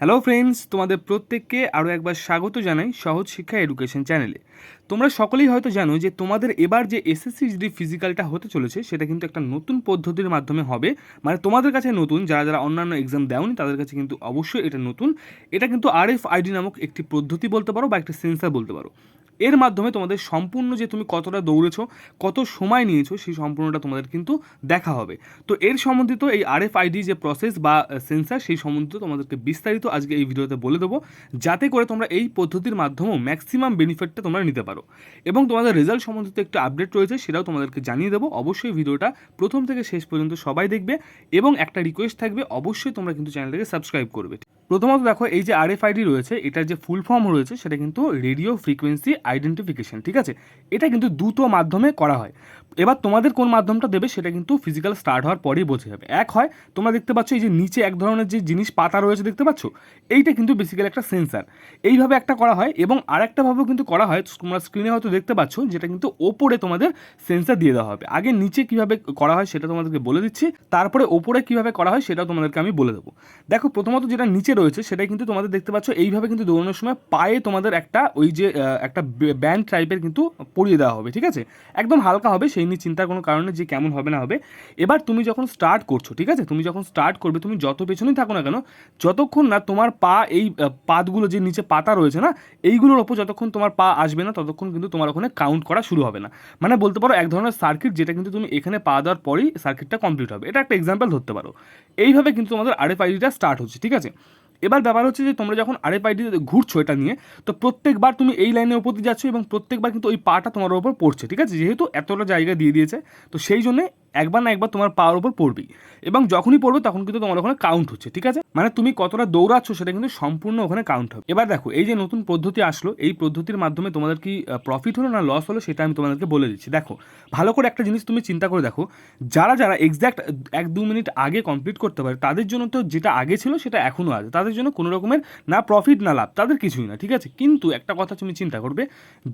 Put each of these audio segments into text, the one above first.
Hello friends তোমাদের প্রত্যেককে আরও একবার স্বাগত জানাই সহজ শিক্ষা এডুকেশন চ্যানেলে তোমরা সকলেই হয়তো জানো যে তোমাদের এবার যে এসএসসি যদি ফিজিক্যালটা হতে চলেছে, সেটা কিন্তু একটা নতুন পদ্ধতির মাধ্যমে হবে। মানে তোমাদের কাছে নতুন, যারা যারা অন্যান্য এক্সাম দেওনি, তাদের কাছে কিন্তু অবশ্যই এটা নতুন। এটা কিন্তু আর এফ আইডি নামক একটি পদ্ধতি বলতে পারো বা একটা সেন্সার বলতে পারো। এর মাধ্যমে তোমাদের সম্পূর্ণ যে তুমি কতটা দৌড়েছো, কত সময় নিয়েছো, সেই সম্পূর্ণটা তোমাদের কিন্তু দেখা হবে। তো এর সম্বন্ধিত এই আর এফ আরএফআইডি যে প্রসেস বা সেন্সার সেই সম্বন্ধিত তোমাদেরকে বিস্তারিত আজকে এই ভিডিওতে বলে দেবো। যাতে করে তোমরা এই পদ্ধতির মাধ্যমেও ম্যাক্সিমাম বেনিফিটটা তোমরা নিতে পারো। এবং তোমাদের রেজাল্ট সম্বন্ধিত একটু আপডেট রয়েছে, সেটাও তোমাদেরকে জানিয়ে দেবো। অবশ্যই ভিডিওটা প্রথম থেকে শেষ পর্যন্ত সবাই দেখবে এবং একটা রিকোয়েস্ট থাকবে, অবশ্যই তোমরা কিন্তু চ্যানেলটাকে সাবস্ক্রাইব করবে। প্রথমত দেখো, এই যে আর এফ আরএফআইডি রয়েছে, এটার যে ফুল ফর্ম রয়েছে, সেটা কিন্তু রেডিও ফ্রিকোয়েন্সি আইডেন্টিফিকেশন ঠিক আছে? এটা কিন্তু দুটো মাধ্যমে করা হয়। এবার তোমাদের কোন মাধ্যমটা দেবে সেটা কিন্তু ফিজিক্যাল স্টার্ট হওয়ার পরেই বোঝা যাবে। এক হয়, তোমরা দেখতে পাচ্ছ এই যে নিচে এক ধরনের যে জিনিস পাতা রয়েছে দেখতে পাচ্ছ, এইটা কিন্তু বেসিক্যালি একটা সেন্সার এইভাবে একটা করা হয় এবং আরেকটাভাবেও কিন্তু করা হয়, তোমরা স্ক্রিনে হয়তো দেখতে পাচ্ছ, যেটা কিন্তু ওপরে তোমাদের সেন্সার দিয়ে দেওয়া হবে। আগে নিচে কীভাবে করা হয় সেটা তোমাদেরকে বলে দিচ্ছি, তারপরে ওপরে কীভাবে করা হয় সেটাও তোমাদেরকে আমি বলে দেবো। দেখো, প্রথমত যেটা নিচে রয়েছে সেটা কিন্তু তোমাদের দেখতে পাচ্ছ, এইভাবে কিন্তু দৌড়ানোর সময় পায়ে তোমাদের একটা ওই যে একটা ব্যান্ড টাইপের কিন্তু পরিয়ে দেওয়া হবে, ঠিক আছে? একদম হালকা হবে সেই নিয়ে চিন্তার কোনো কারণে যে কেমন হবে না হবে। এবার তুমি যখন স্টার্ট করছ, ঠিক আছে? তুমি যখন স্টার্ট করবে, তুমি যত পেছনেই থাকো না কেন, যতক্ষণ না তোমার পা এই পাতগুলো যে নিচে পাতা রয়েছে না, এইগুলোর ওপর যতক্ষণ তোমার পা আসবে না, ততক্ষণ কিন্তু তোমার ওখানে কাউন্ট করা শুরু হবে না। মানে বলতে পারো এক ধরনের সার্কিট যেটা কিন্তু তুমি এখানে পা দেওয়ার পরেই সার্কিটটা কমপ্লিট হবে। এটা একটা এক্সাম্পল ধরতে পারো। এইভাবে কিন্তু তোমাদের আরএফআইডিটা স্টার্ট হচ্ছে, ঠিক আছে? এবার ব্যাপার হচ্ছে যে তোমরা যখন আরএফআইডি ঘুরছো এটা নিয়ে, তো প্রত্যেকবার তুমি এই লাইনের উপর দিয়ে যাচ্ছ এবং প্রত্যেকবার কিন্তু ওই পাটা তোমার ওপর পড়ছে, ঠিক আছে? যেহেতু এতটা জায়গা দিয়ে দিয়েছে, তো সেই জন্যে একবার না একবার তোমার পাওয়ার উপর পড়বেই। এবং যখনই পড়বে তখন কিন্তু তোমার ওখানে কাউন্ট হচ্ছে, ঠিক আছে? মানে তুমি কতটা দৌড়াচ্ছ সেটা কিন্তু সম্পূর্ণ ওখানে কাউন্ট হবে। এবার দেখো, এই যে নতুন পদ্ধতি আসলো, এই পদ্ধতির মাধ্যমে তোমাদের কি প্রফিট হলো না লস হলো সেটা আমি তোমাদেরকে বলে দিচ্ছি। দেখো, ভালো করে একটা জিনিস তুমি চিন্তা করে দেখো, যারা যারা এক্স্যাক্ট এক দু মিনিট আগে কমপ্লিট করতে পারে, তাদের জন্য তো যেটা আগে ছিল সেটা এখনও আছে। তাদের জন্য কোনো রকমের না প্রফিট না লাভ, তাদের কিছুই না, ঠিক আছে? কিন্তু একটা কথা তুমি চিন্তা করবে,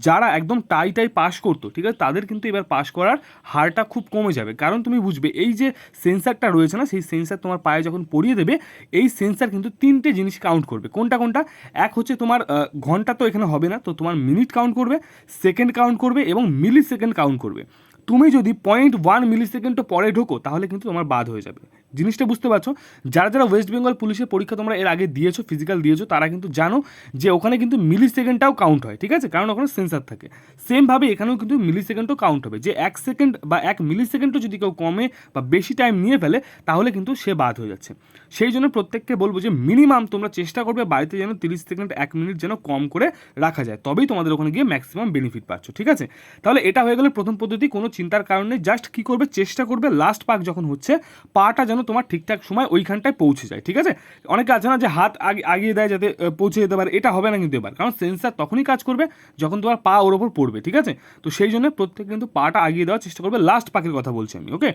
যারা একদম টাই টাই পাস করতো, ঠিক আছে? তাদের কিন্তু এবার পাস করার হারটা খুব কমে যাবে। কারণ তুমি বুঝবে, এই যে সেন্সারটা রয়েছে না, সেই সেন্সার তোমার পায়ে যখন পরিয়ে দেবে, এই সেন্সার কিন্তু তিনটে জিনিস কাউন্ট করবে। কোনটা কোনটা? এক হচ্ছে তোমার ঘণ্টা তো এখানে হবে না, তো তোমার মিনিট কাউন্ট করবে সেকেন্ড কাউন্ট করবে এবং মিলি সেকেন্ড কাউন্ট করবে। তুমি যদি পয়েন্ট ওয়ান মিলি সেকেন্ড পরে ঢোকো, তাহলে কিন্তু তোমার বাদ হয়ে যাবে। জিনিসটা বুঝতে পারছ? যারা যারা ওয়েস্ট বেঙ্গল পুলিশের পরীক্ষা তোমরা এর আগে দিয়েছ ফিজিক্যাল দিয়েছ, তারা কিন্তু জানো যে ওখানে কিন্তু মিলি সেকেন্ডটাও কাউন্ট হয়, ঠিক আছে? কারণ ওখানে সেন্সার থাকে। সেমভাবে এখানেও কিন্তু মিলি সেকেন্ডও কাউন্ট হবে। যে এক সেকেন্ড বা এক মিলি সেকেন্ডও যদি কেউ কমে বা বেশি টাইম নিয়ে ফেলে, তাহলে কিন্তু সে বাদ হয়ে যাচ্ছে। সেই জন্য প্রত্যেককে বলব যে মিনিমাম তোমরা চেষ্টা করবে বাড়িতে যেন তিরিশ সেকেন্ড এক মিনিট যেন কম করে রাখা যায়। তবেই তোমাদের ওখানে গিয়ে ম্যাক্সিমাম বেনিফিট পাচ্ছ, ঠিক আছে? তাহলে এটা হয়ে গেলে প্রথম পদ্ধতি। কোনো চিন্তার কারণে জাস্ট কী করবে? চেষ্টা করবে। লাস্ট পাক যখন হচ্ছে, পাটা যেন তোমার ঠিকঠাক সময় ওইখানটায় পৌঁছে যায়, ঠিক আছে? অনেকে আছে না যে হাত আগে, আগিয়ে দেয় যাতে পৌঁছে যেতে পারে, এটা হবে না কিন্তু এবার, কারণ সেন্সার তখনই কাজ করবে যখন তোমার পা ওর ওপর পড়বে, ঠিক আছে? তো সেই জন্য প্রত্যেক কিন্তু পাটা আগিয়ে দেওয়ার চেষ্টা করবে লাস্ট পাখির কথা বলছি আমি ওকে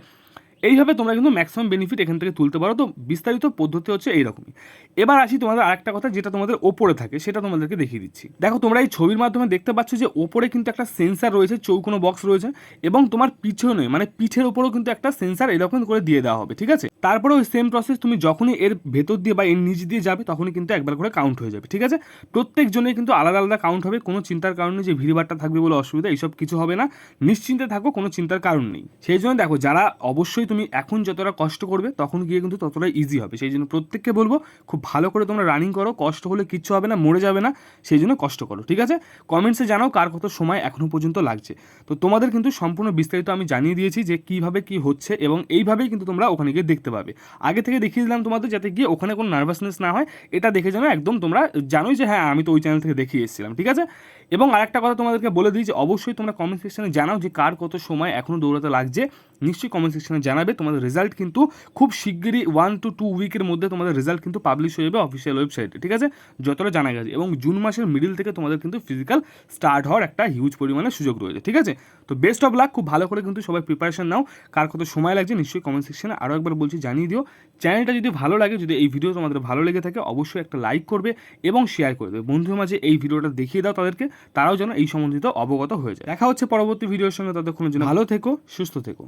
এইভাবে তোমরা কিন্তু ম্যাক্সিমাম বেনিফিট এখান থেকে তুলতে পারো, তো বিস্তারিত পদ্ধতি হচ্ছে এইরকমই। এবার আসি তোমাদের আরেকটা কথা যেটা তোমাদের ওপরে থাকে, সেটা তোমাদেরকে দেখিয়ে দিচ্ছি। দেখো, তোমরা এই ছবির মাধ্যমে দেখতে পাচ্ছ যে ওপরে কিন্তু একটা সেন্সার রয়েছে, চৌকোনো বক্স রয়েছে, এবং তোমার পিছনে মানে পিঠের ওপরেও কিন্তু একটা সেন্সার এরকম করে দিয়ে দেওয়া হবে, ঠিক আছে? তারপরে ওই সেম প্রসেস তুমি যখনই এর ভেতর দিয়ে বা এর নিচ দিয়ে যাবে, তখনই কিন্তু একবার করে কাউন্ট হয়ে যাবে, ঠিক আছে? প্রত্যেক জনের কিন্তু আলাদা আলাদা কাউন্ট হবে, কোনো চিন্তার কারণে যে ভিড়ভাড়টা থাকবে বলে অসুবিধা, এইসব কিছু হবে না। নিশ্চিন্তে থাকো, কোনো চিন্তার কারণ নেই। সেই জন্য দেখো, যারা অবশ্যই তুমি এখন যতটা কষ্ট করবে, তখন গিয়ে কিন্তু ততটা ইজি হবে। সেই জন্য প্রত্যেককে বলব, খুব ভালো করে তোমরা রানিং করো, কষ্ট হলে কিচ্ছু হবে না, মরে যাবে না, সেই জন্য কষ্ট করো, ঠিক আছে? কমেন্টসে জানাও কার কত সময় এখনও পর্যন্ত লাগছে। তো তোমাদের কিন্তু সম্পূর্ণ বিস্তারিত আমি জানিয়ে দিয়েছি যে কীভাবে কি হচ্ছে এবং এইভাবেই কিন্তু তোমরা ওখানে গিয়ে দেখতে পাবে। আগে থেকে দেখিয়ে দিলাম তোমাদের যাতে গিয়ে ওখানে কোনো নার্ভাসনেস না হয়। এটা দেখে যেন একদম তোমরা জানোই যে হ্যাঁ আমি তো ওই চ্যানেল থেকে দেখিয়ে এসেছিলাম, ঠিক আছে? এবং আরেকটা কথা তোমাদেরকে বলে দিই যে অবশ্যই তোমরা কমেন্ট সেকশনে জানাও যে কার কত সময় এখনও দৌড়াতে লাগছে। নিশ্চয়ই কমেন্ট সেকশনে জানাবে। তোমাদের রেজাল্ট কিন্তু খুব শিগগিরই ওয়ান টু টু উইকের মধ্যে তোমাদের রেজাল্ট কিন্তু পাবলিশ হয়ে যাবে অফিসিয়াল ওয়েবসাইটে ঠিক আছে? যতটা জানা গেছে। এবং জুন মাসের মিডিল থেকে তোমাদের কিন্তু ফিজিক্যাল স্টার্ট হওয়ার একটা হিউজ পরিমাণে সুযোগ রয়েছে, ঠিক আছে? তো বেস্ট অফ লাক খুব ভালো করে কিন্তু সবাই প্রিপারেশন নাও। কার কত সময় লাগছে নিশ্চয়ই কমেন্ট সেকশনে আরও একবার বলছি, জানিয়ে দিও। চ্যানেলটা যদি ভালো লাগে, যদি এই ভিডিও তোমাদের ভালো লেগে থাকে, অবশ্যই একটা লাইক করবে এবং শেয়ার করে দেবে। বন্ধুদের মাঝে এই ভিডিওটা দেখিয়ে দাও তাদেরকে, তারাও যেন এই সম্বন্ধিত অবগত হয়ে যায়। দেখা হচ্ছে পরবর্তী ভিডিওর সঙ্গে, ততক্ষণের জন্য ভালো থেকো, সুস্থ থেকো।